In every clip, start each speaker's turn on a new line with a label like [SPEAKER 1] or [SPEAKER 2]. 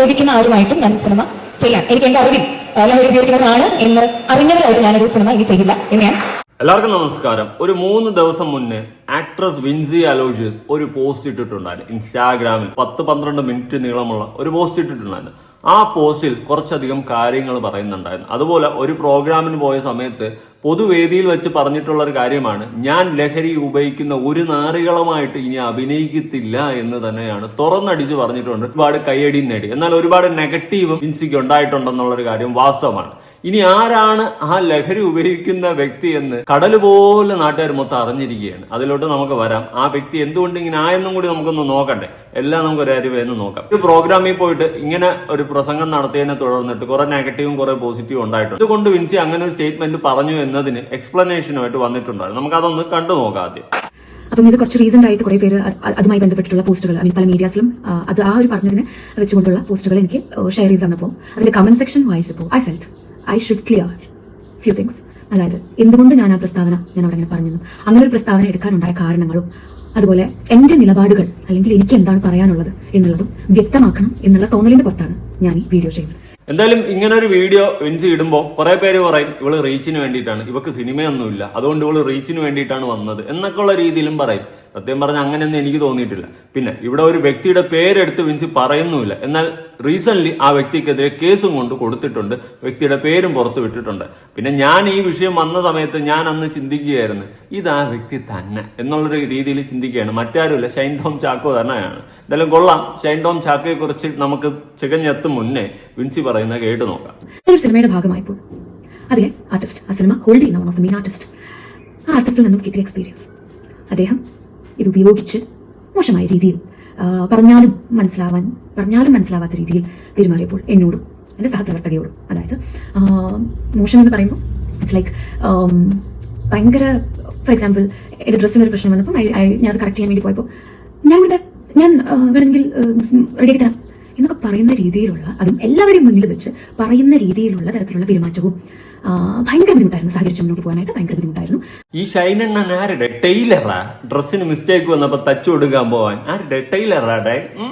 [SPEAKER 1] ഉപയോഗിക്കുന്ന ആരുമായിട്ടും ഞാൻ സിനിമ ചെയ്യാം. എനിക്ക് എന്റെ അറിവിൽ ലഹരി ഉപയോഗിക്കുന്നതാണ് എന്ന് അറിഞ്ഞവരായിട്ട് ഞാനൊരു സിനിമ ഇനി ചെയ്യില്ല എന്ന് ഞാൻ
[SPEAKER 2] എല്ലാവർക്കും നമസ്കാരം. ഒരു മൂന്ന് ദിവസം മുന്നേ ആക്ട്രസ് വിൻസി അലോഷ്യസ് ഒരു പോസ്റ്റ് ഇട്ടിട്ടുണ്ടായിരുന്നു. ഇൻസ്റ്റാഗ്രാമിൽ പത്ത് പന്ത്രണ്ട് മിനിറ്റ് നീളമുള്ള ഒരു പോസ്റ്റ് ഇട്ടിട്ടുണ്ടായിരുന്നു. ആ പോസ്റ്റിൽ കുറച്ചധികം കാര്യങ്ങൾ പറയുന്നുണ്ടായിരുന്നു. അതുപോലെ ഒരു പ്രോഗ്രാമിന് പോയ സമയത്ത് പൊതുവേദിയിൽ വെച്ച് പറഞ്ഞിട്ടുള്ള ഒരു കാര്യമാണ് ഞാൻ ലഹരി ഉപയോഗിക്കുന്ന ഒരു നാറികളുമായിട്ട് ഇനി അഭിനയിക്കത്തില്ല എന്ന് തന്നെയാണ് തുറന്നടിച്ച് പറഞ്ഞിട്ടുണ്ട്. ഒരുപാട് കയ്യടിയും നേടി. എന്നാൽ ഒരുപാട് നെഗറ്റീവും ഇൻസിക്ക് ഉണ്ടായിട്ടുണ്ടെന്നുള്ള ഒരു കാര്യം വാസ്തവമാണ്. ഇനി ആരാണ് ആ ലഹരി ഉപയോഗിക്കുന്ന വ്യക്തി എന്ന് കടൽ പോലെ നാട്ടുകാർ മൊത്തം അറിഞ്ഞിരിക്കുകയാണ്. അതിലോട്ട് നമുക്ക് വരാം. ആ വ്യക്തി എന്തുകൊണ്ട് ഇങ്ങനെ ആയെന്നും കൂടി നമുക്കൊന്ന് നോക്കണ്ടേ? എല്ലാം നമുക്ക് ഒരു അരിവേന്ന് നോക്കാം. ഒരു പ്രോഗ്രാമിൽ പോയിട്ട് ഇങ്ങനെ ഒരു പ്രസംഗം നടത്തിയതിനെ തുടർന്നിട്ട് കുറെ നെഗറ്റീവും കുറെ പോസിറ്റീവും ഉണ്ടായിട്ടുണ്ട്. അതുകൊണ്ട് വിൻസി അങ്ങനെ ഒരു സ്റ്റേറ്റ്മെന്റ് പറഞ്ഞു എന്നതിന് എക്സ്പ്ലനേഷനുമായിട്ട് വന്നിട്ടുണ്ടായിരുന്നു. നമുക്ക് അതൊന്ന് കണ്ടു നോക്കാം ആദ്യം.
[SPEAKER 3] അപ്പം ഇത് കുറച്ച് റീസെന്റ് ആയിട്ട് കുറെ പേര് അതുമായി ബന്ധപ്പെട്ടിട്ടുള്ള പോസ്റ്റുകൾ ഐ മീൻ പല മീഡിയാസിലും അത് ആ ഒരു പറഞ്ഞതിനെ വെച്ചുകൊണ്ടുള്ള പോസ്റ്റുകൾ എനിക്ക് ഷെയർ ചെയ്ത് തന്നപ്പോൾ അതിന്റെ കമന്റ് സെക്ഷൻ വായിച്ചപ്പോൾ I felt I should clear few things അതായത് എന്തുകൊണ്ട് ഞാൻ ആ പ്രസ്താവന ഞാൻ അവിടെ ഇങ്ങനെ പറഞ്ഞു അങ്ങനെ ഒരു പ്രസ്താവന എടുക്കാനുണ്ടായ കാരണങ്ങളും അതുപോലെ എന്റെ നിലപാടുകൾ അല്ലെങ്കിൽ എനിക്ക് എന്താണ് പറയാനുള്ളത് എന്നുള്ളതും വ്യക്തമാക്കണം എന്നുള്ള തോന്നലിന്റെ പുറത്താണ് ഞാൻ ഈ വീഡിയോ ചെയ്യുന്നത്.
[SPEAKER 2] എന്തായാലും ഇങ്ങനെ ഒരു വീഡിയോ വിൻസി ഇടുമ്പോൾ കുറെ പേര് പറയും ഇവൾ റീച്ചിന് വേണ്ടിയിട്ടാണ്. ഇവക്ക് സിനിമയൊന്നുമില്ല. അതുകൊണ്ട് ഇവൾ റീച്ചിന് വേണ്ടിയിട്ടാണ് വന്നത്. എന്നൊക്കെയുള്ള രീതിയിലും പറയും. സത്യം പറഞ്ഞാൽ അങ്ങനെയൊന്നും എനിക്ക് തോന്നിയിട്ടില്ല. പിന്നെ ഇവിടെ ഒരു വ്യക്തിയുടെ പേരെടുത്ത് വിൻസി പറയുന്നുമില്ല. എന്നാൽ റീസെന്റ് ആ വ്യക്തിക്കെതിരെ കേസും കൊണ്ട് കൊടുത്തിട്ടുണ്ട്. വ്യക്തിയുടെ പേരും പുറത്തു വിട്ടിട്ടുണ്ട്. പിന്നെ ഞാൻ ഈ വിഷയം വന്ന സമയത്ത് ഞാൻ അന്ന് ചിന്തിക്കുകയായിരുന്നു ഇത് ആ വ്യക്തി തന്നെ എന്നുള്ളൊരു രീതിയിൽ ചിന്തിക്കുകയാണ്. മറ്റാരുമില്ല. ഷൈൻ ടോം ചാക്കോ തന്നെയാണ്. എന്തായാലും കൊള്ളാം. ഷൈൻ ടോം ചാക്കോയെ കുറിച്ച് നമുക്ക് ചികഞ്ഞെത്തും മുന്നേ വിൻസി പറയുന്നത് കേട്ടു നോക്കാം.
[SPEAKER 3] ഒരു സിനിമയുടെ ഭാഗമായപ്പോൾ. അതിലെ ആർട്ടിസ്റ്റ് ആ സിനിമ ഹോൾഡ് ചെയ്യുന്ന one of the main artist ആ ആർട്ടിസ്റ്റിൽ നിന്നും കിട്ടിയ എക്സ്പീരിയൻസ് അദ്ദേഹം ഇത് ഉപയോഗിച്ച് മോശമായ രീതിയിൽ പറഞ്ഞാലും മനസ്സിലാവാൻ പറഞ്ഞാലും മനസ്സിലാവാത്ത രീതിയിൽ പെരുമാറിയപ്പോൾ എന്നോടും എന്റെ സഹപ്രവർത്തകയോടും അതായത് ആ, മോശം എന്ന് പറയുമ്പോൾ ഇറ്റ്സ് ലൈക്ക് ഭയങ്കര ഫോർ എക്സാമ്പിൾ എന്റെ ഡ്രസ്സിന് ഒരു പ്രശ്നം വന്നപ്പോൾ ഞാൻ അത് കറക്റ്റ് ചെയ്യാൻ വേണ്ടി പോയപ്പോൾ ഞാൻ ഇവിടെ ഞാൻ വേണമെങ്കിൽ റെഡിയാക്കി തരാം എന്നൊക്കെ പറയുന്ന രീതിയിലുള്ള അതും എല്ലാവരുടെയും മുന്നിൽ വെച്ച് പറയുന്ന രീതിയിലുള്ള തരത്തിലുള്ള പെരുമാറ്റവും ഭയങ്കര ബുദ്ധിമുട്ടായിരുന്നു സഹകരിച്ച് മുന്നോട്ട് പോകാനായിട്ട് ഭയങ്കര ബുദ്ധിമുട്ടായിരുന്നു.
[SPEAKER 2] ഈ ഷൈനെണ്ണൻ ആരുടെ? ടൈലറാ? ഡ്രസ്സിന് മിസ്റ്റേക്ക് വന്നപ്പോ തച്ചു കൊടുക്കാൻ പോവാൻ. ആരുടെ? ടൈലറാടെ? ടൈ.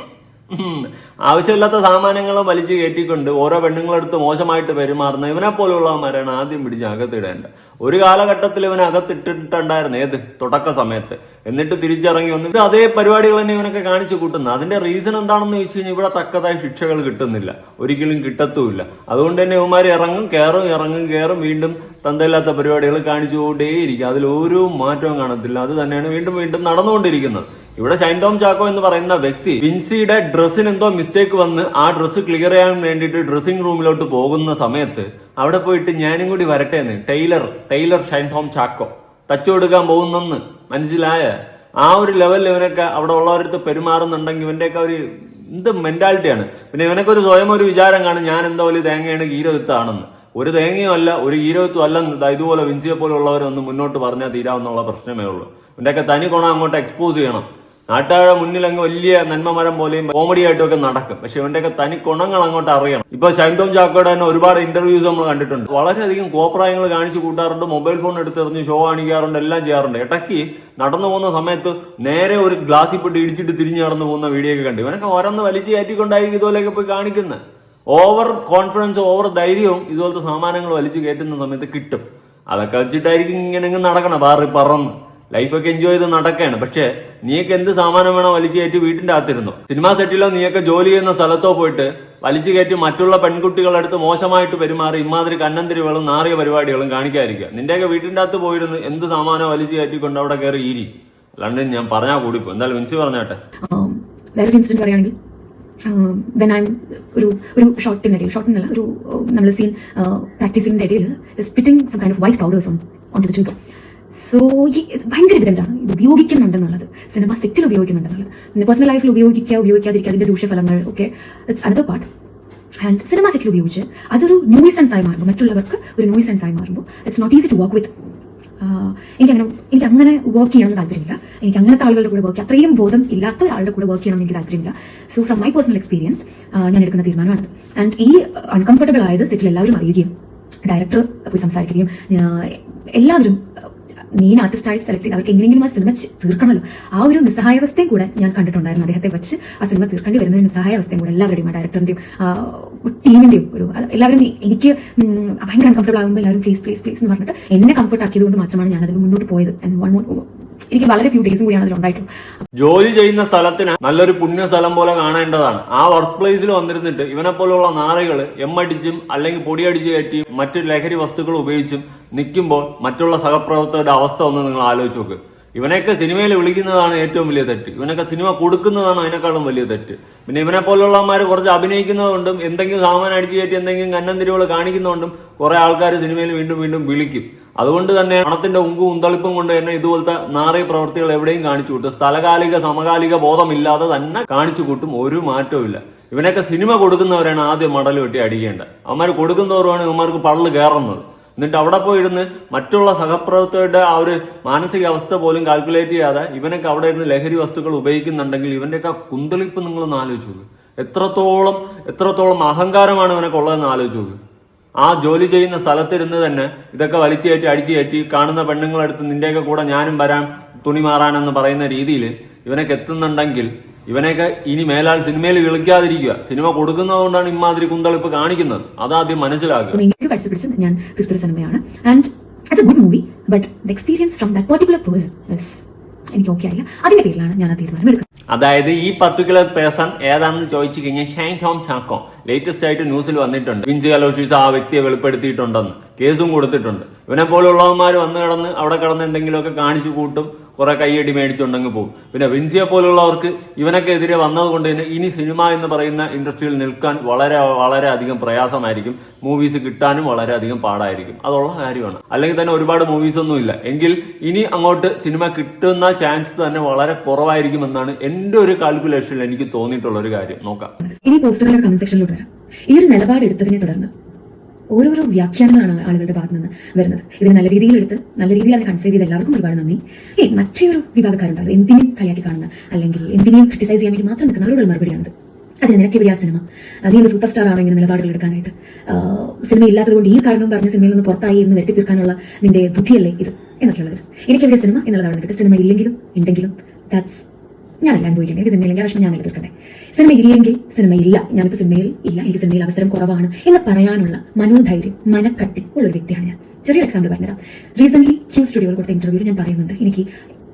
[SPEAKER 2] ആവശ്യമില്ലാത്ത സാമാനങ്ങൾ വലിച്ചു കയറ്റിക്കൊണ്ട് ഓരോ പെണ്ണുങ്ങളെടുത്ത് മോശമായിട്ട് പെരുമാറുന്ന ഇവനെ പോലുള്ളവന്മാരാണ് ആദ്യം പിടിച്ച് അകത്തിടേണ്ടത് ഒരു കാലഘട്ടത്തിൽ ഇവനെ അകത്തിട്ടിട്ടുണ്ടായിരുന്നു ഏത്? തുടക്ക സമയത്ത്. എന്നിട്ട് തിരിച്ചിറങ്ങി വന്നിട്ട് അതേ പരിപാടികൾ തന്നെ ഇവനൊക്കെ കാണിച്ചു കൂട്ടുന്നത്. അതിന്റെ റീസൺ എന്താണെന്ന് ചോദിച്ചു കഴിഞ്ഞാൽ ഇവിടെ തക്കതായ ശിക്ഷകൾ കിട്ടുന്നില്ല. ഒരിക്കലും കിട്ടത്തുമില്ല. അതുകൊണ്ട് തന്നെ ഇവന്മാർ ഇറങ്ങും കയറും ഇറങ്ങും കയറും വീണ്ടും തന്തയില്ലാത്ത പരിപാടികൾ കാണിച്ചുകൊണ്ടേയിരിക്കും. അതിൽ ഓരോ മാറ്റവും കാണത്തില്ല. അത് തന്നെയാണ് വീണ്ടും വീണ്ടും നടന്നുകൊണ്ടിരിക്കുന്നത്. ഇവിടെ ഷൈൻ ടോം ചാക്കോ എന്ന് പറയുന്ന വ്യക്തി വിൻസിയുടെ ഡ്രസ്സിന് എന്തോ മിസ്റ്റേക്ക് വന്ന് ആ ഡ്രസ്സ് ക്ലിയർ ചെയ്യാൻ വേണ്ടിയിട്ട് ഡ്രസ്സിംഗ് റൂമിലോട്ട് പോകുന്ന സമയത്ത് അവിടെ പോയിട്ട് ഞാനും കൂടി വരട്ടെ എന്ന് ടൈലർ ടൈലർ ഷൈൻ ടോം ചാക്കോ തച്ചു കൊടുക്കാൻ പോകുന്നെന്ന് മനസ്സിലായ ആ ഒരു ലെവലിൽ ഇവനൊക്കെ അവിടെ ഉള്ളവരടുത്ത് പെരുമാറുന്നുണ്ടെങ്കിൽ ഇവന്റെയൊക്കെ ഒരു എന്ത് മെന്റാലിറ്റിയാണ് പിന്നെ ഇവനൊക്കെ ഒരു സ്വയം ഒരു വിചാരം കാണും ഞാൻ എന്തോ വലിയ തേങ്ങയാണ് ഗീരവിത്താണെന്ന് ഒരു തേങ്ങയും അല്ല ഒരു ഗീരവിത്തും അല്ലെന്ന് ഇതുപോലെ വിൻസിയെ പോലുള്ളവരൊന്ന് മുന്നോട്ട് പറഞ്ഞാൽ തീരാവുന്നുള്ള പ്രശ്നമേ ഉള്ളൂ. ഇവന്റെയൊക്കെ തനി ഗുണം അങ്ങോട്ട് എക്സ്പോസ് ചെയ്യണം. നാട്ടുകാരുടെ മുന്നിൽ അങ്ങ് വലിയ നന്മമരം പോലെയും കോമഡി ആയിട്ടും ഒക്കെ നടക്കും. പക്ഷെ ഇവന്റെയൊക്കെ തനി ഗുണങ്ങൾ അങ്ങോട്ട് അറിയണം. ഇപ്പൊ ഷൈൻ ടോം ചാക്കോയുടെ തന്നെ ഒരുപാട് ഇന്റർവ്യൂസ് നമ്മൾ കണ്ടിട്ടുണ്ട്. വളരെയധികം കോപ്രായങ്ങൾ കാണിച്ചു കൂട്ടാറുണ്ട്. മൊബൈൽ ഫോൺ എടുത്തെറിഞ്ഞ് ഷോ കാണിക്കാറുണ്ട്. എല്ലാം ചെയ്യാറുണ്ട്. ഇടയ്ക്ക് നടന്നു പോകുന്ന സമയത്ത് നേരെ ഒരു ഗ്ലാസ്സിൽ പെട്ട് ഇടിച്ചിട്ട് തിരിഞ്ഞു നടന്നു പോകുന്ന വീഡിയോ ഒക്കെ കണ്ടു. ഇവനൊക്കെ ഓരോന്ന് വലിച്ചു കയറ്റിക്കൊണ്ടായിരിക്കും ഇതുപോലെയൊക്കെ പോയി കാണിക്കുന്നത്. ഓവർ കോൺഫിഡൻസ് ഓവർ ധൈര്യവും ഇതുപോലത്തെ സാമാനങ്ങൾ വലിച്ചു കയറ്റുന്ന സമയത്ത് കിട്ടും. അതൊക്കെ വെച്ചിട്ടായിരിക്കും ഇങ്ങനെ ഇങ്ങ് നടക്കണം. പാറി പറന്ന്. ലൈഫൊക്കെ എൻജോയ് ചെയ്ത് നടക്കുകയാണ് പക്ഷേ നീയൊക്കെ എന്ത് സാമാനം വേണോ വലിച്ചു കയറ്റി വീട്ടിന്റെ അകത്തിരുന്നു. സിനിമാ സെറ്റിലോ നീയൊക്കെ ജോലി ചെയ്യുന്ന സ്ഥലത്തോ പോയിട്ട് വലിച്ചു കയറ്റി മറ്റുള്ള പെൺകുട്ടികളുടെ അടുത്ത് മോശമായിട്ട് പെരുമാറി ഇമാതിരി കന്നന്തിരികളും നാറിയ പരിപാടികളും കാണിക്കാതിരിക്കുക. നിന്റെയൊക്കെ വീട്ടിന്റെ അകത്ത് പോയിരുന്ന് എന്ത് സാമാനം വലിച്ചു കയറ്റിക്കൊണ്ട് അവിടെ കയറി ഈരി അല്ലാണ്ട് ഞാൻ പറഞ്ഞാൽ കൂടിപ്പോ. എന്തായാലും മിൻസി പറഞ്ഞാട്ടെ
[SPEAKER 3] വേറൊരു ഒരു ഒരു ഷോട്ടിനിടയിൽ ഷോട്ടിനല്ല ഒരു നമ്മൾ സീൻ പ്രാക്ടീസിങ്ങിന്റെ ഇടയിൽ spitting some kind of white powders on on to the tuber so ഈ ഭയങ്കര ആണ് ഇത് ഉപയോഗിക്കുന്നുണ്ടെന്നുള്ളത്. സിനിമ സെറ്റിൽ ഉപയോഗിക്കുന്നുണ്ടെന്നുള്ളത്. പേഴ്സണൽ ലൈഫിൽ ഉപയോഗിക്കുക ഉപയോഗിക്കാതിരിക്കുക അതിന്റെ ദൂഷ്യഫലങ്ങൾ ഒക്കെ it's another part and cinema സെറ്റിൽ ഉപയോഗിച്ച് അതൊരു ന്യൂസെൻസ് ആയി മാറുമ്പോൾ മറ്റുള്ളവർക്ക് ഒരു ന്യൂസെൻസ് ആയി മാറുമ്പോൾ it's not easy to work with എനിക്ക് അങ്ങനെ എനിക്ക് അങ്ങനെ വർക്ക് ചെയ്യണമെന്ന് താല്പര്യമില്ല. എനിക്ക് അങ്ങനത്തെ ആളുകളുടെ കൂടെ വർക്ക് അത്രയും ബോധം ഇല്ലാത്ത ഒരാളുടെ കൂടെ വർക്ക് ചെയ്യണമെന്ന് എനിക്ക് താല്പര്യമില്ല. So from my personal experience ഞാൻ എടുക്കുന്ന തീരുമാനമാണ്. ആൻഡ് ഈ അൺകംഫർട്ടബിൾ ആയത് സെറ്റിൽ എല്ലാവരും അറിയുകയും ഡയറക്ടർ പോയി സംസാരിക്കുകയും എല്ലാവരും മെയിൻ ആർട്ടിസ്റ്റായിട്ട് സെലക്ട് ചെയ്ത് അവർക്ക് എങ്ങനെയെങ്കിലും ആ സിനിമ തീർക്കണമല്ലോ. ആ ഒരു നിസ്സഹായാവസ്ഥയും കൂടെ ഞാൻ കണ്ടിട്ടുണ്ടായിരുന്നു. അദ്ദേഹത്തെ വെച്ച് ആ സിനിമ തീർക്കേണ്ടി വരുന്ന ഒരു നിസ്സഹായാവസ്ഥയും കൂടെ എല്ലാവരുടെയും ഡയറക്ടറിന്റെയും ടീമിന്റെയും ഒരു എല്ലാവരും എനിക്ക് ഭയങ്കര അൺകംഫർട്ടബിൾ ആകുമ്പോൾ എല്ലാവരും പ്ലീസ് പ്ലീസ് പ്ലീസ് എന്ന് പറഞ്ഞിട്ട് എന്നെ കംഫർട്ട് ആക്കിയതുകൊണ്ട് മാത്രമാണ് ഞാൻ അതിന് മുന്നോട്ട് പോയത്. ആൻഡ് വൺ more- എനിക്ക് വളരെ ഫ്യൂ ഡേയ്സും കൂടിയാണ് അതിൽ
[SPEAKER 2] ജോലി ചെയ്യുന്ന സ്ഥലത്തിന് നല്ലൊരു പുണ്യ സ്ഥലം പോലെ കാണേണ്ടതാണ്. ആ വർക്ക് പ്ലേസിൽ വന്നിരുന്നിട്ട് ഇവനെ പോലുള്ള നാറികൾ എമ്മടിച്ചും അല്ലെങ്കിൽ പൊടിയടിച്ച് കയറ്റിയും മറ്റു ലഹരി വസ്തുക്കൾ ഉപയോഗിച്ചും നിൽക്കുമ്പോൾ മറ്റുള്ള സഹപ്രവർത്തകരുടെ അവസ്ഥ ഒന്ന് നിങ്ങൾ ആലോചിച്ച് നോക്ക്. ഇവനെയൊക്കെ സിനിമയിൽ വിളിക്കുന്നതാണ് ഏറ്റവും വലിയ തെറ്റ്. ഇവനൊക്കെ സിനിമ കൊടുക്കുന്നതാണ് അതിനേക്കാളും വലിയ തെറ്റ്. പിന്നെ ഇവനെ പോലുള്ളമാര് കുറച്ച് അഭിനയിക്കുന്നതുകൊണ്ടും എന്തെങ്കിലും സാമാനം അടിച്ചു കയറ്റി എന്തെങ്കിലും കന്നം തിരിവുകൾ കാണിക്കുന്നതുകൊണ്ടും കുറെ ആൾക്കാർ സിനിമയിൽ വീണ്ടും വീണ്ടും വിളിക്കും. അതുകൊണ്ട് തന്നെ പണത്തിന്റെ ഉങ്കും ഉന്തളിപ്പും കൊണ്ട് തന്നെ ഇതുപോലത്തെ നാറിയ പ്രവൃത്തികൾ എവിടെയും കാണിച്ചു കൂട്ടും. സ്ഥലകാലിക സമകാലിക ബോധമില്ലാതെ തന്നെ കാണിച്ചു കൂട്ടും. ഒരു മാറ്റവും ഇവനൊക്കെ സിനിമ കൊടുക്കുന്നവരാണ് ആദ്യം മടൽ വെട്ടി അടിക്കേണ്ടത്. അവന്മാർ കൊടുക്കുന്നവരുമാണ് ഇവന്മാർക്ക് പള്ളു കയറുന്നത്. എന്നിട്ട് അവിടെ പോയിരുന്ന് മറ്റുള്ള സഹപ്രവർത്തകരുടെ ആ ഒരു മാനസിക അവസ്ഥ പോലും കാൽക്കുലേറ്റ് ചെയ്യാതെ ഇവനൊക്കെ അവിടെ ഇരുന്ന് ലഹരി വസ്തുക്കൾ ഉപയോഗിക്കുന്നുണ്ടെങ്കിൽ ഇവന്റെയൊക്കെ കുന്തളിപ്പ് നിങ്ങളൊന്ന് ആലോചിച്ചു എത്രത്തോളം എത്രത്തോളം അഹങ്കാരമാണ് ഇവനൊക്കെ ഉള്ളതെന്ന് ആലോചിച്ച് ആ ജോലി ചെയ്യുന്ന സ്ഥലത്തിരുന്ന് തന്നെ ഇതൊക്കെ വലിച്ചു കയറ്റി അടിച്ചു കയറ്റി കാണുന്ന പെണ്ണുങ്ങളെടുത്ത് നിന്റെയൊക്കെ കൂടെ ഞാനും വരാം തുണി മാറാനെന്ന് പറയുന്ന രീതിയിൽ ഇവനൊക്കെ എത്തുന്നുണ്ടെങ്കിൽ ഇവനെയൊക്കെ ഇനി മേലാൽ സിനിമയിൽ വിളിക്കാതിരിക്കുക. സിനിമ കൊടുക്കുന്നതുകൊണ്ടാണ് ഇമാതിരി കുന്തളിപ്പ് കാണിക്കുന്നത്. അതാദ്യം മനസ്സിലാക്കുക.
[SPEAKER 3] ഞാൻ സിനിമയാണ്. And good movie but experience from എനിക്ക് ഓക്കെ ആയില്ല. അതിന്റെ പേരിലാണ് ഞാൻ ആ തീരുമാനം എടുക്കുന്നത്.
[SPEAKER 2] അതായത് ഈ പർട്ടിക്കുലർ പേഴ്സൺ ഏതാണെന്ന് ചോദിച്ചു കഴിഞ്ഞാൽ ഷൈൻ ടോം ചാക്കോ. ലേറ്റസ്റ്റ് ആയിട്ട് ന്യൂസിൽ വന്നിട്ടുണ്ട്. വിഞ്ച് അലോഷീസ് ആ വ്യക്തിയെ വെളിപ്പെടുത്തിയിട്ടുണ്ടെന്ന്. കേസും കൊടുത്തിട്ടുണ്ട്. ഇവനെ പോലുള്ളവന്മാർ വന്ന് കിടന്ന് അവിടെ കിടന്ന് എന്തെങ്കിലുമൊക്കെ കാണിച്ചു കൂട്ടും. കുറെ കൈയടി മേടിച്ചുണ്ടെങ്കിൽ പോകും. പിന്നെ വിൻസിയെ പോലുള്ളവർക്ക് ഇവനൊക്കെ എതിരെ വന്നതുകൊണ്ട് തന്നെ ഇനി സിനിമ എന്ന് പറയുന്ന ഇൻഡസ്ട്രിയിൽ നിൽക്കാൻ വളരെ വളരെ അധികം പ്രയാസമായിരിക്കും. മൂവീസ് കിട്ടാനും വളരെ അധികം പാടായിരിക്കും. അതുള്ള കാര്യമാണ്. അല്ലെങ്കിൽ തന്നെ ഒരുപാട് മൂവീസ് ഒന്നും ഇല്ല. എങ്കിൽ ഇനി അങ്ങോട്ട് സിനിമ കിട്ടുന്ന ചാൻസ് തന്നെ വളരെ കുറവായിരിക്കും എന്നാണ് എന്റെ ഒരു കാൽക്കുലേഷനിൽ എനിക്ക് തോന്നിയിട്ടുള്ള ഒരു കാര്യം. നോക്കാം.
[SPEAKER 3] ഇനി പോസ്റ്ററുകളുടെ കമന്റ് സെക്ഷനിലോട്ട് വരാം. ഈ ഒരു നിലപാട് എടുത്തതിനെ തുടർന്ന് ഓരോരോ വ്യാഖ്യാനങ്ങളാണ് ആളുകളുടെ ഭാഗത്ത് നിന്ന് വരുന്നത്. ഇതിന് നല്ല രീതിയിൽ എടുത്ത് നല്ല രീതിയിൽ അതിനെ കൺസേവ് ചെയ്ത് എല്ലാവർക്കും ഒരുപാട് നന്ദി. ഈ ഒരു വിഭാഗക്കാരുണ്ടാവും. എന്തിനേയും കളിയാക്കി കാണുന്ന അല്ലെങ്കിൽ എന്തിനേയും ക്രിട്ടിസൈസ് ചെയ്യാൻ വേണ്ടി മാത്രം നിൽക്കുന്ന അവരോടുള്ള മറുപടിയാണ് അതിന് നിനക്ക് എവിടെയാ സിനിമ നീ സൂപ്പർ സ്റ്റാർ ആണോ ഇങ്ങനെ നിലപാടുകൾ എടുക്കാനായിട്ട്? സിനിമ ഇല്ലാത്തതുകൊണ്ട് ഈ കാരണം പറഞ്ഞ സിനിമയിൽ നിന്ന് പുറത്തായി എന്ന് വരുത്തി തീർക്കാനുള്ള നിന്റെ ബുദ്ധിയല്ലേ ഇത്? എന്നൊക്കെയുള്ളത്. എനിക്ക് എവിടെ സിനിമ എന്നുള്ളതാണ് സിനിമ ഇല്ലെങ്കിലും ഉണ്ടെങ്കിലും ദാറ്റ്സ് ഞാനല്ല പോയിട്ടുണ്ട് എനിക്ക് സിനിമയിലെങ്കിൽ വിഷമം ഞാൻ നിലനിൽക്കട്ടെ സിനിമ ഇല്ലെങ്കിൽ സിനിമ ഇല്ല ഞാനിപ്പോൾ സിനിമയിൽ ഇല്ല. എനിക്ക് സിനിമയിൽ അവസരം കുറവാണ് എന്ന് പറയാനുള്ള മനോധൈര്യം മനക്കട്ടി ഉള്ള ഒരു വ്യക്തിയാണ് ഞാൻ. ചെറിയൊരു എക്സാമ്പിൾ പറഞ്ഞുതരാം. റീസെന്റ് ക്യൂ സ്റ്റുഡിയോയിൽ കൊടുത്ത ഇന്റർവ്യൂവിൽ ഞാൻ പറയുന്നുണ്ട്. എനിക്ക്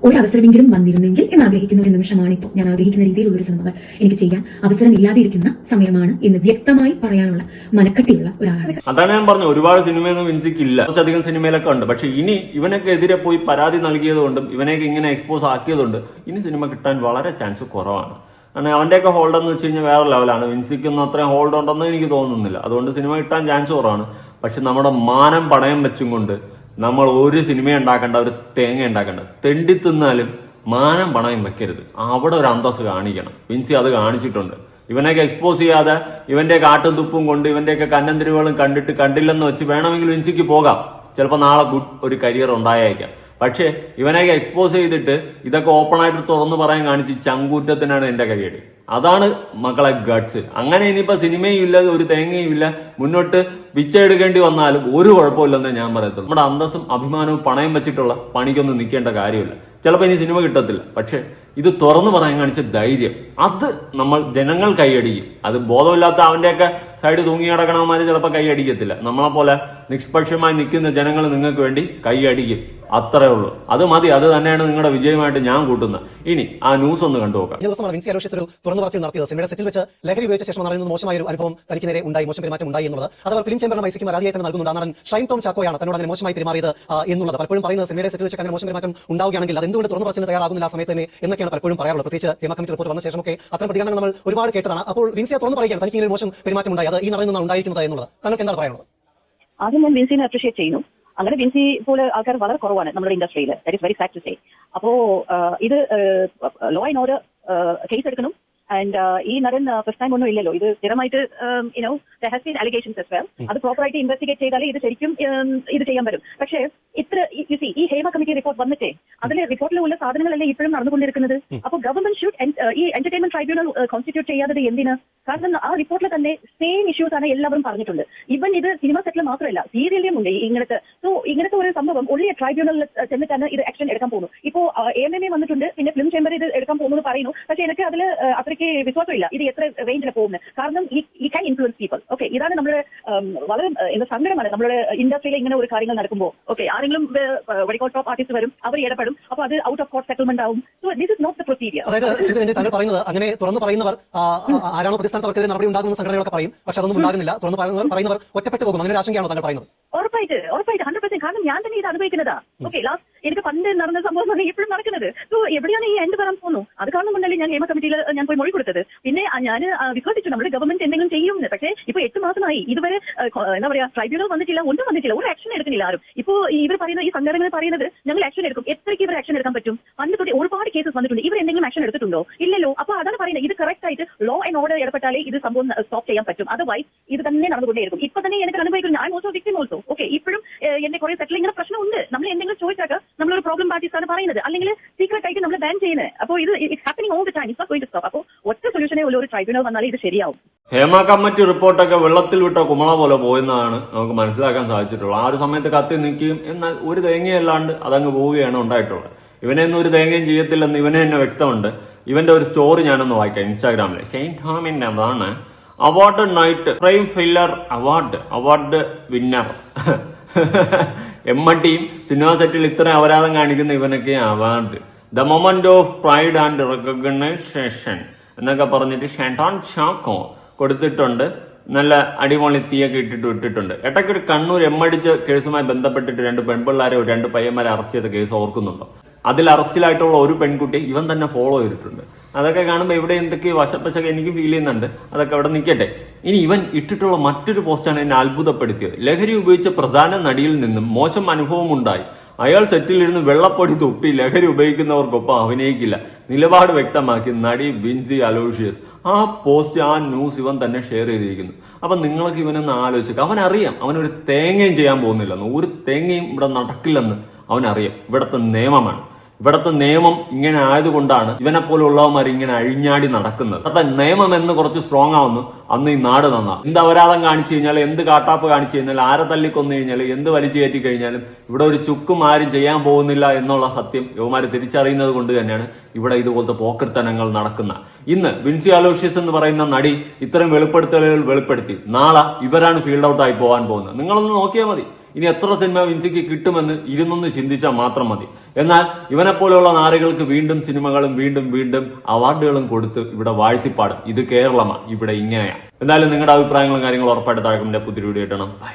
[SPEAKER 3] ഒരു അവസരമെങ്കിലും വന്നിരുന്നെങ്കിൽ എന്ന് ആഗ്രഹിക്കുന്ന ഒരു നിമിഷമാണ് ഇപ്പോൾ ഞാൻ ആഗ്രഹിക്കുന്ന രീതിയിലുള്ള ഒരു സിനിമകൾ എനിക്ക് ചെയ്യാൻ അവസരം ഇല്ലാതിരിക്കുന്ന സമയമാണ് എന്ന് വ്യക്തമായി പറയാനുള്ള മനക്കട്ടിയുള്ള ഒരാളാണ്.
[SPEAKER 2] അതാണ് ഞാൻ പറഞ്ഞു ഒരുപാട് സിനിമയൊന്നും വിൻസിക്ക് ഇല്ല കുറച്ചധികം സിനിമയിലൊക്കെ ഉണ്ട്. പക്ഷെ ഇനി ഇവനൊക്കെ എതിരെ പോയി പരാതി നൽകിയതുകൊണ്ടും ഇവനെയൊക്കെ ഇങ്ങനെ എക്സ്പോസ് ആക്കിയതുകൊണ്ട് ഇനി സിനിമ കിട്ടാൻ വളരെ ചാൻസ് കുറവാണ്. കാരണം അവന്റെയൊക്കെ ഹോൾഡ് എന്ന് വെച്ച് കഴിഞ്ഞാൽ വേറെ ലെവലാണ് വിൻസിക്കുന്ന അത്രയും ഹോൾഡ് ഉണ്ടെന്ന് എനിക്ക് തോന്നുന്നില്ല. അതുകൊണ്ട് സിനിമ കിട്ടാൻ ചാൻസ് കുറവാണ്. പക്ഷെ നമ്മുടെ മാനം പണയം വെച്ചും കൊണ്ട് നമ്മൾ ഒരു സിനിമ ഉണ്ടാക്കേണ്ട ഒരു തേങ്ങ ഉണ്ടാക്കേണ്ട. തെണ്ടി തിന്നാലും മാനം പണയം വെക്കരുത്. അവിടെ ഒരു അന്തസ് കാണിക്കണം. വിൻസി അത് കാണിച്ചിട്ടുണ്ട്. ഇവനെയൊക്കെ എക്സ്പോസ് ചെയ്യാതെ ഇവന്റെ കാട്ടും തുപ്പും കൊണ്ട് ഇവന്റെയൊക്കെ കന്നന്തിരിവുകളും കണ്ടിട്ട് കണ്ടില്ലെന്ന് വെച്ച് വേണമെങ്കിൽ വിൻസിക്ക് പോകാം. ചിലപ്പോൾ നാളെ ഒരു കരിയർ ഉണ്ടായേക്കാം. പക്ഷേ ഇവനെയൊക്കെ എക്സ്പോസ് ചെയ്തിട്ട് ഇതൊക്കെ ഓപ്പൺ ആയിട്ട് തുറന്നു പറയാൻ കാണിച്ച് ചങ്കൂറ്റത്തിനാണ് എന്റെ കയ്യടി അതാണ് മക്കളെ ഗട്സ് അങ്ങനെ ഇനിയിപ്പോ സിനിമയും ഇല്ല ഒരു തേങ്ങയും ഇല്ല. മുന്നോട്ട് വിച്ചെടുക്കേണ്ടി വന്നാലും ഒരു കുഴപ്പമില്ലെന്ന് ഞാൻ പറയത്തുള്ളൂ. നമ്മുടെ അന്തസ്സും അഭിമാനവും പണയം വെച്ചിട്ടുള്ള പണിക്കൊന്നും നിൽക്കേണ്ട കാര്യമില്ല. ചിലപ്പോൾ ഇനി സിനിമ കിട്ടത്തില്ല. പക്ഷേ ഇത് തുറന്നു പറയാൻ കാണിച്ച ധൈര്യം. അത് നമ്മൾ ജനങ്ങൾ കൈയടിക്കും. അത് ബോധമില്ലാത്ത അവന്റെയൊക്കെ സൈഡ് തൂങ്ങി കിടക്കണവന്മാര് ചിലപ്പോൾ കൈയടിക്കത്തില്ല. നമ്മളെ പോലെ നിഷ്പക്ഷമായി നിൽക്കുന്ന ജനങ്ങൾ നിങ്ങൾക്ക് വേണ്ടി കൈയടിക്കും. അത്രേ ഉള്ളൂ. അത് മതി അത് തന്നെയാണ് നിങ്ങളുടെ വിജയമായിട്ട് ഞാൻ കൂട്ടുന്നത്. ഇനി ആ ന്യൂസ് ഒന്ന് കണ്ടു നോക്കാം.
[SPEAKER 4] കഴിഞ്ഞ ദിവസമാണ് വിൻസി അലോഷ്യസ് ഒരു തുറന്നു പറച്ചിൽ നടത്തിയത്. സിനിമയുടെ സെറ്റിൽ വെച്ച് ലഹരി ഉപയോഗിച്ച ശേഷം പറയുന്നത് മോശമായ ഒരു അനുഭവം തനിക്ക് നേരെ ഉണ്ടായി മോശം പെരുമാറ്റം ഉണ്ടായി എന്നുള്ളത്. അത് ഫിലിം തന്നെ നൽകുന്നുണ്ട്. നടൻ ഷൈൻ ടോം ചാക്കോയാണ് തന്നോട് അങ്ങനെ മോശമായി പെരുമാറിയത് ആ, എന്നുള്ളത്. പലപ്പോഴും പറയുന്നത് സിനിമയുടെ സെറ്റിൽ വെച്ച് അങ്ങനെ മോശം പെരുമാറ്റം ഉണ്ടാവുകയാണെങ്കിൽ അത് എന്തുകൊണ്ട് തുറന്നു പറച്ചിന് തയ്യാറാകുന്നില്ല ആ സമയത്ത് തന്നെ എന്നൊക്കെയാണ് പലപ്പോഴും പറയാറുള്ളത്. പ്രത്യേകിച്ച് ഹേമ കമ്മിറ്റി റിപ്പോർട്ട് വന്ന ശേഷമൊക്കെ അത്തരം പ്രതികരണങ്ങൾ നമ്മൾ ഒരുപാട് കേട്ടതാണ്. അപ്പോൾ വിൻസി തുറന്നു പറയുകയാണ് തനിക്ക് ഇങ്ങനെ മോശം പെരുമാറ്റം ഉണ്ടായി. അത് ഈ നടനിൽ നിന്നാണ് ഉണ്ടായിരിക്കുന്നത് എന്നുള്ളത്. താങ്കൾക്ക് എന്താണ് പറയാനുള്ളത്?
[SPEAKER 5] ആദ്യം ഞാൻ വിൻസിനെ അപ്രീഷിയേറ്റ് ചെയ്യുന്നു. അങ്ങനെ ബിൻസി പോലെ ആൾക്കാർ വളരെ കുറവാണ് നമ്മുടെ ഇൻഡസ്ട്രിയിൽ. That is very fact to say അപ്പോ ഇത് ലോ ആൻഡ് ഓർഡർ കേസ് എടുക്കണം. ആൻഡ് ഈ നടൻ ഫസ്റ്റ് ടൈം ഒന്നും ഇല്ലല്ലോ. ഇത് സ്ഥിരമായിട്ട് you know has been allegations as well അത് പ്രോപ്പറായിട്ട് ഇൻവെസ്റ്റിഗേറ്റ് ചെയ്താലേ ഇത് ശരിക്കും ഇത് ചെയ്യാൻ പറ്റും. പക്ഷേ ഇത്ര യു സി ഈ ഹേമ കമ്മിറ്റി റിപ്പോർട്ട് വന്നിട്ടേ അതിലെ റിപ്പോർട്ടിലുള്ള സാധനങ്ങളല്ലേ ഇപ്പോഴും നടന്നുകൊണ്ടിരിക്കുന്നത്? അപ്പോൾ ഗവൺമെന്റ് ഷുഡ് ഈ എന്റർടൈൻമെന്റ് ട്രൈബ്യൂണൽ കോൺസ്റ്റിറ്റ്യൂട്ട് ചെയ്യാത്തത് എന്തിന്? കാരണം ആ റിപ്പോർട്ടിൽ തന്നെ സെയിം ഇഷ്യൂസ് ആണ് എല്ലാവരും പറഞ്ഞിട്ടുണ്ട്. ഇവൻ ഇത് സിനിമ സെറ്റിൽ മാത്രമല്ല സീരിയലിലും ഉണ്ട് ഇങ്ങനത്തെ സോ ഇങ്ങനത്തെ ഒരു സംഭവം ഒള്ളിയ ട്രൈബ്യൂണലിൽ ചെന്നിട്ടാണ് ഇത് ആക്ഷൻ എടുക്കാൻ പോകുന്നു ഇപ്പോ എം എം എ വന്നിട്ടുണ്ട് പിന്നെ ഫിലിം ചേംബർ ഇത് എടുക്കാൻ പോകുന്നു എന്ന് പറയുന്നു. പക്ഷെ എനിക്ക് അതിൽ അത്രയ്ക്ക് വിശ്വാസമില്ല. ഇത് എത്ര റേഞ്ചിൽ പോകുന്നത് കാരണം ഈ കൈ ഇൻഫ്ലുവൻസ് പീപ്പിൾ ഓക്കെ ഇതാണ് നമ്മുടെ വളരെ എന്താ സങ്കടമാണ്. നമ്മുടെ ഇൻഡസ്ട്രിയിൽ ഇങ്ങനെ ഒരു കാര്യങ്ങൾ നടക്കുമ്പോൾ ഓക്കെ ആരെങ്കിലും വെടിക്കോൾ ടോപ്പ് ആർട്ടിസ്റ്റ് വരും അവർ ഇടപെടും. അപ്പൊ അത് ഔട്ട് ഓഫ് കോർട്ട് സെറ്റിൽമെന്റ് ആവും. So this is not the procedure
[SPEAKER 4] അതായത് താങ്കൾ പറയുന്നത് അങ്ങനെ തുറന്നു പറയുന്നവർ ആരാണോ പ്രതിസ്ഥാനത്ത് അവർക്കെതിരെ നടപടി ഉണ്ടാകുന്ന സംഘടനകളൊക്കെ പറയും. പക്ഷെ അതൊന്നും ഉണ്ടാകുന്നില്ല. തുറന്നു പറയുന്നവർ പറയുന്നവർ ഒറ്റപ്പെട്ടു പോകും. അങ്ങനെ ഒരു ആശങ്കയാണോ താങ്കൾ പറയുന്നത്?
[SPEAKER 5] ഉറപ്പായിട്ട് ഉറപ്പായിട്ട്. ഹൺഡ്രഡ് പെർസെന്റ് കാരണം ഞാൻ തന്നെ ഇത് അനുഭവിക്കുന്നതാ. ഓക്കെ ലാസ്റ്റ് എനിക്ക് പണ്ട് നടന്ന സംഭവം ഇപ്പോഴും നടക്കുന്നത്. സോ എവിടെയാണ് ഈ എൻഡ് വരാൻ പോകുന്നു? അത് കാരണം കൊണ്ടല്ലേ ഞാൻ നിയമ കമ്മിറ്റിയിൽ ഞാൻ പോയി മൊഴി കൊടുത്തത്. പിന്നെ ഞാൻ വിശ്വസിച്ചു നമ്മുടെ ഗവൺമെന്റ് എന്തെങ്കിലും ചെയ്യുമെന്ന്. പക്ഷേ ഇപ്പൊ എട്ട് മാസമായി. ഇതുവരെ എന്താ പറയാ ട്രൈബ്യൂണൽ വന്നിട്ടില്ല ഒന്നും വന്നിട്ടില്ല. ഒരു ആക്ഷൻ എടുക്കുന്നില്ല ആരും. ഇപ്പോ ഇവർ പറയുന്ന ഈ സംഘടനകൾ പറയുന്നത് ഞങ്ങൾ ആക്ഷൻ എടുക്കും. എത്രയ്ക്ക് ഇവർ ആക്ഷൻ എടുക്കാൻ പറ്റും? പണ്ട് തൊട്ട് ഒരുപാട് കേസസ് വന്നിട്ടുണ്ട്. ഇവർ എന്തെങ്കിലും ആക്ഷൻ എടുത്തിട്ടുണ്ടോ? ഇല്ലല്ലോ. അപ്പൊ അതാണ് പറയുന്നത്. ഇത് കറക്റ്റ് ആയിട്ട് ലോ ആൻഡ് ഓർഡർ ഇടപെട്ടാലേ ഇത് സംഭവം സ്റ്റോപ്പ് ചെയ്യാൻ പറ്റും. അതർവൈസ് ഇത് തന്നെ നടന്നുകൊണ്ടേയിരിക്കും ഇപ്പൊ തന്നെ എനിക്ക് അനുഭവിക്കുന്നു. ഞാൻ ഓൾസോ വിക്ടിം ഓൾസോ ഓക്കെ ഇപ്പോഴും എന്റെ കുറെ സെറ്റിൽ ഇങ്ങനെ പ്രശ്നമുണ്ട്. നമ്മൾ എന്തെങ്കിലും ചോദിച്ചാൽ നമ്മളൊരു പ്രോബ്ലം പാർട്ടിസ് ആണ് പറയുന്നത്. അല്ലെങ്കിൽ സീക്രട്ട് ആയിട്ട് നമ്മൾ ബാൻ ചെയ്യുന്നത്. അപ്പോൾ ഇത് it's happening all the time it's going to stop അപ്പോൾ ഒറ്റ സൊല്യൂഷനേ ഉള്ള. ഒരു ട്രൈബ്യൂണൽ വന്നാലേ ഇത് ശരിയാവും.
[SPEAKER 2] ഹേമ കമ്മിറ്റി റിപ്പോർട്ടൊക്കെ വെള്ളത്തിൽ വിട്ട കുമള പോലെ പോയെന്നാണ് നമുക്ക് മനസ്സിലാക്കാൻ സാധിച്ചിട്ടുള്ളത്. ആ ഒരു സമയത്ത് കത്തി നിൽക്കുകയും എന്നാൽ ഒരു തേങ്ങയല്ലാണ്ട് അതങ്ങ് പോവുകയാണ് ഉണ്ടായിട്ടുള്ളത്. ഇവനെയൊന്നും ഒരു തേങ്ങയും ചെയ്യത്തില്ലെന്ന് ഇവനെ തന്നെ വ്യക്തമുണ്ട്. ഇവന്റെ ഒരു സ്റ്റോറി ഞാനൊന്ന് വായിക്കാം ഇൻസ്റ്റാഗ്രാമിൽ ഷെയ്ൻ ഹാമിന്റെ അതാണ് award night prime filler award award winner M ടിയും സിനിമാ സെറ്റിൽ ഇത്ര അപരാധം കാണിക്കുന്ന ഇവനൊക്കെ award the moment of pride and recognition എന്നൊക്കെ പറഞ്ഞിട്ട് ഷാൻടോൺ ഷാക്കോ കൊടുത്തിട്ടുണ്ട്. നല്ല അടിപൊളി തീയൊക്കെ ഇട്ടിട്ട് ഇട്ടിട്ടുണ്ട് ഇടയ്ക്കൊരു കണ്ണൂർ എമ്മടിച്ച കേസുമായി ബന്ധപ്പെട്ടിട്ട് രണ്ട് പെൺപിള്ളേരെ രണ്ട് പയ്യന്മാരെ അറസ്റ്റ് ചെയ്ത കേസ് ഓർക്കുന്നുണ്ടോ? അതിൽ അറസ്റ്റിലായിട്ടുള്ള ഒരു പെൺകുട്ടി ഇവൻ തന്നെ ഫോളോ ചെയ്തിട്ടുണ്ട്. അതൊക്കെ കാണുമ്പോൾ ഇവിടെ എന്തൊക്കെ വശപ്പശൊക്കെ എനിക്ക് ഫീൽ ചെയ്യുന്നുണ്ട്. അതൊക്കെ അവിടെ നിൽക്കട്ടെ ഇനി ഇവൻ ഇട്ടിട്ടുള്ള മറ്റൊരു പോസ്റ്റാണ് എന്നെ അത്ഭുതപ്പെടുത്തിയത്. ലഹരി ഉപയോഗിച്ച പ്രധാന നടിയിൽ നിന്നും മോശം അനുഭവം ഉണ്ടായി. അയാൾ സെറ്റിലിരുന്ന് വെള്ളപ്പൊടി തുപ്പി ലഹരി ഉപയോഗിക്കുന്നവർക്കൊപ്പം അഭിനയിക്കില്ല. നിലപാട് വ്യക്തമാക്കി നടി വിൻസി അലോഷ്യസ്. ആ പോസ്റ്റ് ആ ന്യൂസ് ഇവൻ തന്നെ ഷെയർ ചെയ്തിരിക്കുന്നു. അപ്പൊ നിങ്ങൾക്ക് ഇവനൊന്ന് ആലോചിക്കുക അവൻ അറിയാം അവനൊരു തേങ്ങയും ചെയ്യാൻ പോകുന്നില്ലെന്ന്. ഒരു തേങ്ങയും ഇവിടെ നടക്കില്ലെന്ന് അവനറിയാം. ഇവിടുത്തെ നിയമമാണ്. ഇവിടുത്തെ നിയമം ഇങ്ങനെ ആയതുകൊണ്ടാണ് ഇവനെ പോലുള്ളവന്മാർ ഇങ്ങനെ അഴിഞ്ഞാടി നടക്കുന്നത്. അത്ത നിയമം എന്ന് കുറച്ച് സ്ട്രോങ് ആവുന്നു. അന്ന് ഈ നാട് നന്നാ. എന്ത് അപരാധം കാണിച്ചു കഴിഞ്ഞാൽ എന്ത് കാട്ടാപ്പ് കാണിച്ചു കഴിഞ്ഞാൽ ആരെ തല്ലിക്കൊന്നു കഴിഞ്ഞാൽ എന്ത് വലിച്ചു കയറ്റി കഴിഞ്ഞാലും ഇവിടെ ഒരു ചുക്കും ആരും ചെയ്യാൻ പോകുന്നില്ല എന്നുള്ള സത്യം യുവമാര് തിരിച്ചറിയുന്നത് കൊണ്ട് തന്നെയാണ് ഇവിടെ ഇതുപോലത്തെ പോക്കർത്തനങ്ങൾ നടക്കുന്ന ഇന്ന് വിൻസി അലോഷ്യസ് എന്ന് പറയുന്ന നടി ഇത്തരം വെളിപ്പെടുത്തലുകൾ വെളിപ്പെടുത്തി. നാളെ ഇവരാണ് ഫീൽഡ് ഔട്ട് ആയി പോകാൻ പോകുന്നത്. നിങ്ങളൊന്ന് നോക്കിയാൽ മതി. ഇനി എത്ര സിനിമ വിൻസിക്ക് കിട്ടുമെന്ന് ഇരുന്നൊന്ന് ചിന്തിച്ചാൽ മാത്രം മതി. എന്നാൽ ഇവനെപ്പോലെയുള്ള പോലെയുള്ള നാറുകൾക്ക് വീണ്ടും സിനിമകളും വീണ്ടും വീണ്ടും അവാർഡുകളും കൊടുത്ത് ഇവിടെ വാഴ്ത്തിപ്പാടും. ഇത് കേരളമാണ്. ഇവിടെ ഇങ്ങനെയാണ്. എന്തായാലും നിങ്ങളുടെ അഭിപ്രായങ്ങളും കാര്യങ്ങളും ഉറപ്പായിട്ട് താഴെ പുതിയ വീഡിയോ ഇട്ടണം